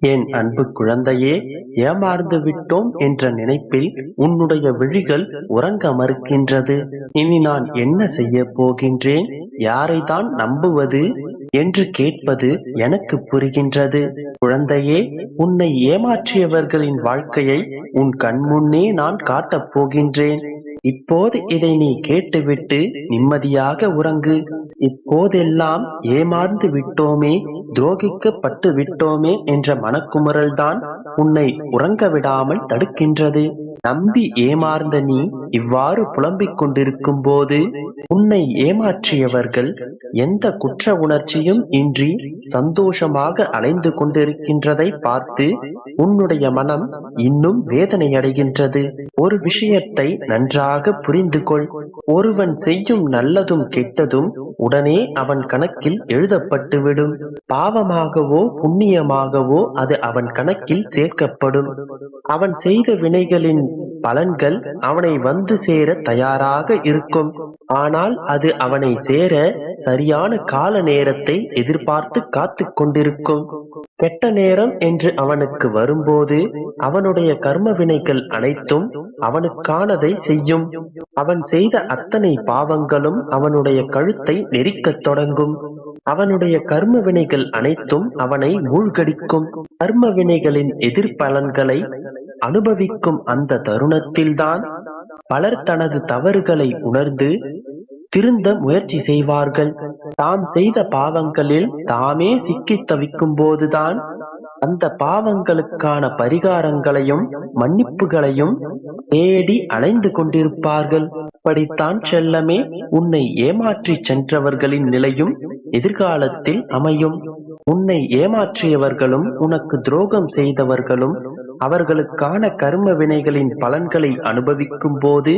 என் அன்பு குழந்தையே ஏமாந்து விட்டோம் என்ற நினைப்பில் உன்னுடைய விழிகள் உறங்க மறுக்கின்றது இனி நான் என்ன செய்ய போகின்றேன்? யாரைதான் நம்புவது என்று கேட்பது எனக்கு புரிகின்றது. குழந்தையே உன்னை ஏமாற்றியவர்களின் வாழ்க்கையை உன் கண்முன்னே நான் காட்டப் போகின்றேன். இப்போது இதை நீ கேட்டுவிட்டு நிம்மதியாக உறங்கு. இப்போதெல்லாம் ஏமாந்து விட்டோமே துரோகிக்கப்பட்டு விட்டோமே என்ற மனக்குமுறல்தான் உன்னை உறங்க விடாமல் தடுக்கின்றது. நம்பி ஏமாந்த நீ இவ்வாறு புலம்பிக் கொண்டிருக்கும் போது உன்னை ஏமாற்றியவர்கள் எந்த குற்ற உணர்ச்சியும் இன்றி சந்தோஷமாக அலைந்து கொண்டிருக்கின்றதை பார்த்து உன்னுடைய மனம் இன்னும் வேதனையடைகின்றது. ஒரு விஷயத்தை நன்றாக புரிந்து கொள் ஒருவன் செய்யும் நல்லதும் கெட்டதும் உடனே அவன் கணக்கில் எழுதப்பட்டுவிடும். பாவமாகவோ புண்ணியமாகவோ அது அவன் கணக்கில் சேர்க்கப்படும். அவன் செய்த வினைகளின் பலன்கள் அவனை வந்து சேர தயாராக இருக்கும். ஆனால் அது அவனை சேர சரியான கால நேரத்தை எதிர்பார்த்து காத்து கொண்டிருக்கும். கெட்ட நேரம் என்று அவனுக்கு வரும்போது அவனுடைய கர்ம வினைகள் அனைத்தும் அவனுக்கானதை செய்யும். அவன் செய்த அத்தனை பாவங்களும் அவனுடைய கழுத்தை நெரிக்கத் தொடங்கும். அவனுடைய கர்ம வினைகள் அனைத்தும் அவனை மூழ்கடிக்கும். கர்ம வினைகளின் எதிர்பலன்களை அனுபவிக்கும் அந்த தருணத்தில்தான் பலர் தனது தவறுகளை உணர்ந்து திருந்த முயற்சி செய்வார்கள். தாம் செய்த பாவங்களில் தாமே சிக்கி தவிக்கும் போதுதான் அந்த பாவங்களுக்கான பரிகாரங்களையும் மன்னிப்புகளையும் தேடி அலைந்து கொண்டிருப்பார்கள். இப்படித்தான் செல்லமே உன்னை ஏமாற்றி சென்றவர்களின் நிலையும் எதிர்காலத்தில் அமையும். உன்னை ஏமாற்றியவர்களும் உனக்கு துரோகம் செய்தவர்களும் அவர்களுக்கான கர்ம வினைகளின் பலன்களை அனுபவிக்கும் போது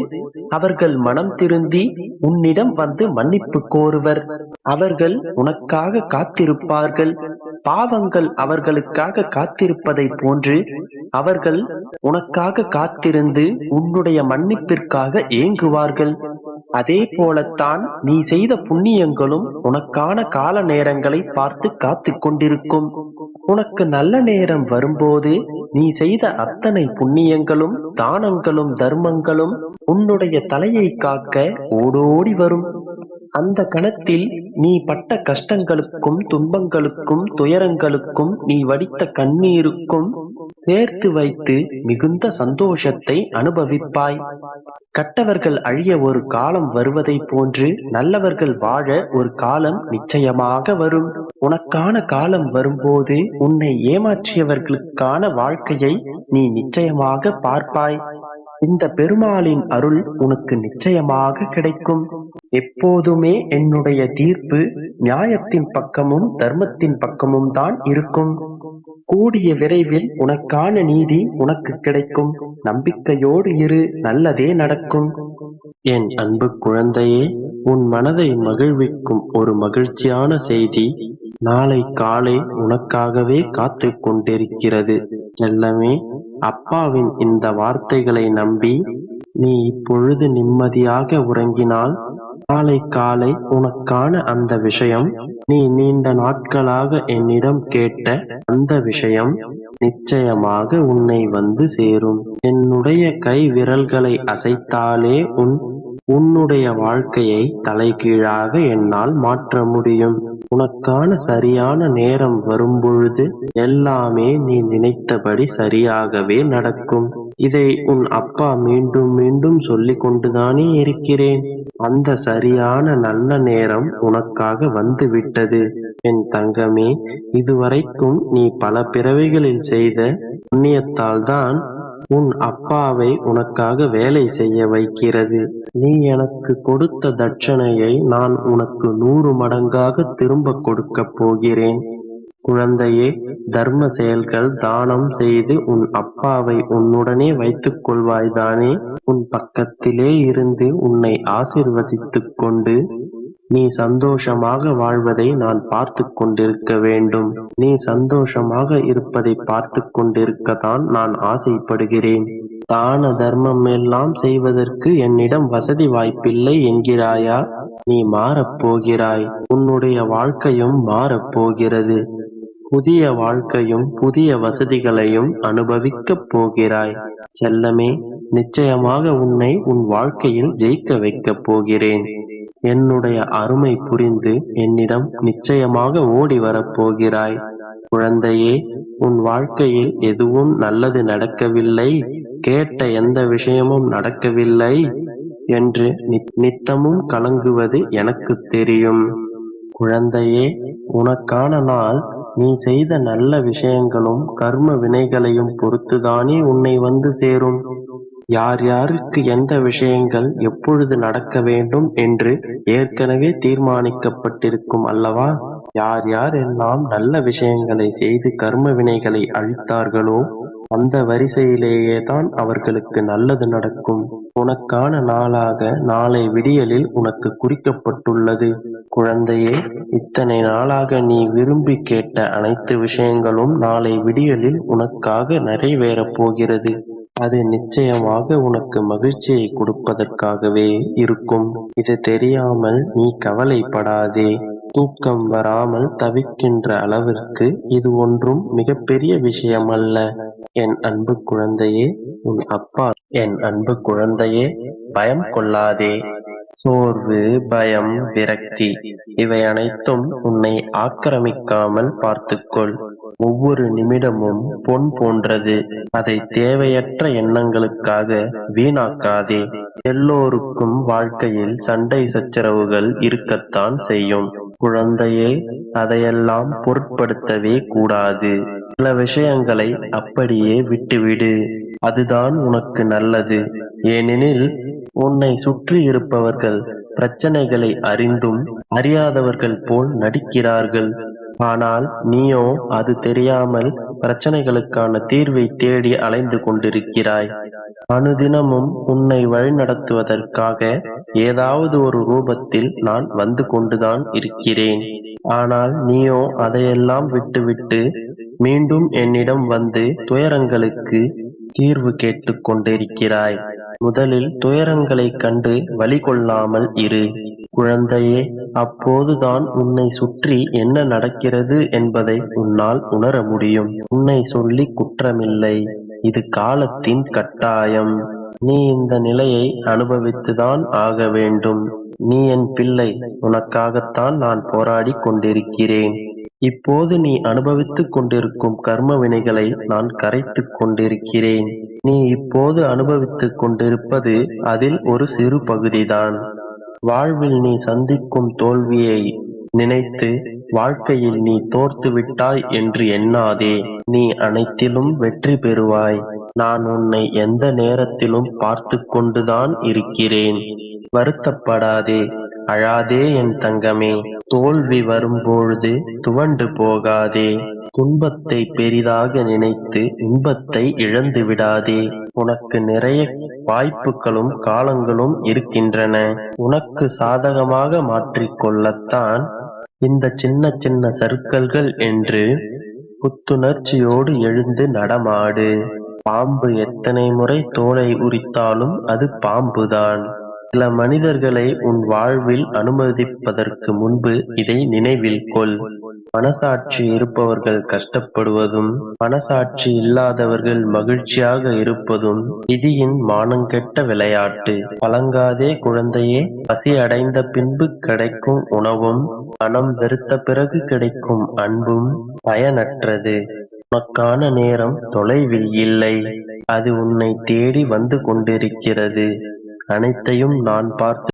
அவர்கள் மனம் திருந்தி உன்னிடம் வந்து மன்னிப்பு கோருவர். அவர்கள் உனக்காக காத்திருப்பார்கள். பாவங்கள் அவர்களுக்காக காத்திருப்பதை போன்று அவர்கள் உனக்காக காத்திருந்து உன்னுடைய மன்னிப்பிற்காக ஏங்குவார்கள். அதே போலத்தான் நீ செய்த புண்ணியங்களும் உனக்கான கால நேரங்களை பார்த்து காத்து கொண்டிருக்கும். உனக்கு நல்ல நேரம் வரும்போது நீ செய்த அத்தனை புண்ணியங்களும் தானங்களும் தர்மங்களும் உன்னுடைய தலையை காக்க ஓடோடி வரும். அந்த கணத்தில் நீ பட்ட கஷ்டங்களுக்கும் துன்பங்களுக்கும் துயரங்களுக்கும் நீ வடித்த கண்ணீருக்கும் சேர்த்து வைத்து மிகுந்த சந்தோஷத்தை அனுபவிப்பாய். கட்டவர்கள் அழிய ஒரு காலம் வருவதை போன்று நல்லவர்கள் வாழ ஒரு காலம் நிச்சயமாக வரும். உனக்கான காலம் வரும்போது உன்னை ஏமாற்றியவர்களுக்கான வாழ்க்கையை நீ நிச்சயமாக பார்ப்பாய். இந்த பெருமாளின் அருள் உனக்கு நிச்சயமாக கிடைக்கும். எப்போதுமே என்னுடைய தீர்ப்பு நியாயத்தின் பக்கமும் தர்மத்தின் பக்கமும் தான் இருக்கும். கூடிய விரைவில் உனக்கான நீதி உனக்கு கிடைக்கும். நம்பிக்கையோடு இரு நல்லதே நடக்கும். என் அன்பு குழந்தையே உன் மனதை மகிழ்விக்கும் ஒரு மகிழ்ச்சியான செய்தி நாளை காலை உனக்காகவே காத்து கொண்டிருக்கிறது. எல்லாமே அப்பாவின் இந்த வார்த்தைகளை நம்பி நீ இப்பொழுது நிம்மதியாக உறங்கினால் நாளை காலை உனக்கான அந்த விஷயம் நீ நீண்ட நாட்களாக என்னிடம் கேட்ட அந்த விஷயம் நிச்சயமாக உன்னை வந்து சேரும். என்னுடைய கை விரல்களை அசைத்தாலே உன் உன்னுடைய வாழ்க்கையை தலைகீழாக என்னால் மாற்ற முடியும். உனக்கான சரியான நேரம் வரும்பொழுது எல்லாமே நீ நினைத்தபடி சரியாகவே நடக்கும். இதை உன் அப்பா மீண்டும் மீண்டும் சொல்லிக் கொண்டுதானே இருக்கிறேன். அந்த சரியான நல்ல நேரம் உனக்காக வந்து விட்டது என் தங்கமே இதுவரைக்கும் நீ பல பிறவைகளில் செய்த புண்ணியத்தால் தான் உன் அப்பாவை உனக்காக வேலை செய்ய வைக்கிறது. நீ எனக்கு கொடுத்த தட்சணையை நான் உனக்கு நூறு மடங்காக திரும்ப கொடுக்கப் போகிறேன். குழந்தையே தர்ம செயல்கள் தானம் செய்து உன் அப்பாவை உன்னுடனே வைத்துக் கொள்வாய்தானே உன் பக்கத்திலே இருந்து உன்னை ஆசிர்வதித்துக் கொண்டு நீ சந்தோஷமாக வாழ்வதை நான் பார்த்து கொண்டிருக்க வேண்டும். நீ சந்தோஷமாக இருப்பதை பார்த்து கொண்டிருக்கத்தான் நான் ஆசைப்படுகிறேன். தான தர்மம் எல்லாம் செய்வதற்கு என்னிடம் வசதி வாய்ப்பில்லை என்கிறாயா? நீ மாறப் போகிறாய். உன்னுடைய வாழ்க்கையும் மாறப் போகிறது. புதிய வாழ்க்கையும் புதிய வசதிகளையும் அனுபவிக்கப் போகிறாய். செல்லமே நிச்சயமாக உன்னை உன் வாழ்க்கையில் ஜெயிக்க வைக்கப் போகிறேன். என்னுடைய அருமை புரிந்து என்னிடம் நிச்சயமாக ஓடி வரப் போகிறாய். குழந்தையே உன் வாழ்க்கையில் எதுவும் நல்லது நடக்கவில்லை. கேட்ட எந்த விஷயமும் நடக்கவில்லை என்று நித்தமும் கலங்குவது எனக்கு தெரியும். குழந்தையே உனக்கான நாள் நீ செய்த நல்ல விஷயங்களும் கர்ம வினைகளையும் பொறுத்துதானே உன்னை வந்து சேரும். யார் யாருக்கு எந்த விஷயங்கள் எப்பொழுது நடக்க வேண்டும் என்று ஏற்கனவே தீர்மானிக்கப்பட்டிருக்கும் அல்லவா? யார் யார் எல்லாம் நல்ல விஷயங்களை செய்து கர்ம வினைகளை அழித்தார்களோ அந்த வரிசையிலேயே தான் அவர்களுக்கு நல்லது நடக்கும். உனக்கான நாளாக நாளை விடியலில் உனக்கு குறிக்கப்பட்டுள்ளது. குழந்தையே இத்தனை நாளாக நீ விரும்பி கேட்ட அனைத்து விஷயங்களும் நாளை விடியலில் உனக்காக நிறைவேறப் போகிறது. அது நிச்சயமாக உனக்கு மகிழ்ச்சியை கொடுப்பதற்காகவே இருக்கும். இது தெரியாமல் நீ கவலைப்படாதே. தூக்கம் வராமல் தவிக்கின்ற அளவிற்கு இது ஒன்றும் மிகப்பெரிய விஷயமல்ல. என் அன்பு குழந்தையே உன் அப்பா என் அன்பு குழந்தையே பயம் கொள்ளாதே. சோர்வு பயம் விரக்தி இவை அனைத்தும் உன்னை ஆக்கிரமிக்காமல் பார்த்துக்கொள். ஒவ்வொரு நிமிடமும் பொன் போன்றது. அதை தேவையற்ற எண்ணங்களுக்காக வீணாக்காதே. எல்லோருக்கும் வாழ்க்கையில் சண்டை சச்சரவுகள் இருக்கத்தான் செய்யும். குழந்தையே அதையெல்லாம் பொருட்படுத்தவே கூடாது. சில விஷயங்களை அப்படியே விட்டுவிடு. அதுதான் உனக்கு நல்லது. ஏனெனில் உன்னை சுற்றி இருப்பவர்கள் பிரச்சனைகளை அறிந்தும் அறியாதவர்கள் போல் நடிக்கிறார்கள். ஆனால் நீயோ அது தெரியாமல் பிரச்சனைகளுக்கான தீர்வை தேடி அலைந்து கொண்டிருக்கிறாய். அனுதினமும் உன்னை வழிநடத்துவதற்காக ஏதாவது ஒரு ரூபத்தில் நான் வந்து கொண்டுதான் இருக்கிறேன். ஆனால் நீயோ அதையெல்லாம் விட்டுவிட்டு மீண்டும் என்னிடம் வந்து துயரங்களுக்கு தீர்வு கேட்டுக்கொண்டிருக்கிறாய். முதலில் துயரங்களைக் கண்டு வழி கொள்ளாமல் இரு. குழந்தையே அப்போதுதான் உன்னை சுற்றி என்ன நடக்கிறது என்பதை உன்னால் உணர முடியும். உன்னை சொல்லி குற்றமில்லை. இது காலத்தின் கட்டாயம். நீ இந்த நிலையை அனுபவித்துதான் ஆக வேண்டும். நீ என் பிள்ளை. உனக்காகத்தான் நான் போராடி கொண்டிருக்கிறேன். இப்போது நீ அனுபவித்துக் கொண்டிருக்கும் கர்ம வினைகளை நான் கரைத்துக் கொண்டிருக்கிறேன். நீ இப்போது அனுபவித்துக் கொண்டிருப்பது அதில் ஒரு சிறு பகுதிதான். வாழ்வில் நீ சந்திக்கும் தோல்வியை நினைத்து வாழ்க்கையில் நீ தோர்த்து விட்டாய் என்று எண்ணாதே. நீ அனைத்திலும் வெற்றி பெறுவாய். நான் உன்னை எந்த நேரத்திலும் பார்த்து கொண்டுதான் இருக்கிறேன். வருத்தப்படாதே. அழாதே என் தங்கமே. தோல்வி வரும்பொழுது துவண்டு போகாதே. துன்பத்தை பெரிதாக நினைத்து இன்பத்தை இழந்து விடாதே உனக்கு நிறைய வாய்ப்புகளும் காலங்களும் இருக்கின்றன. உனக்கு சாதகமாக மாற்றிக்கொள்ளத்தான் இந்த சின்ன சின்ன சர்க்கல்கள் என்று புத்துணர்ச்சியோடு எழுந்து நடமாடு. பாம்பு எத்தனை முறை தோலை உரித்தாலும் அது பாம்புதான். சில மனிதர்களை உன் வாழ்வில் அனுமதிப்பதற்கு முன்பு இதை நினைவில் கொள். மனசாட்சி இருப்பவர்கள் கஷ்டப்படுவதும் மனசாட்சி இல்லாதவர்கள் மகிழ்ச்சியாக இருப்பதும் விதியின் மானங்கெட்ட விளையாட்டு. கலங்காதே குழந்தையே பசி அடைந்த பின்பு கிடைக்கும் உணவும் மனம் வெறுத்த பிறகு கிடைக்கும் அன்பும் பயனற்றது. உனக்கான நேரம் தொலைவில் இல்லை. அது உன்னை தேடி வந்து கொண்டிருக்கிறது. அனைத்தையும் நான் பார்த்து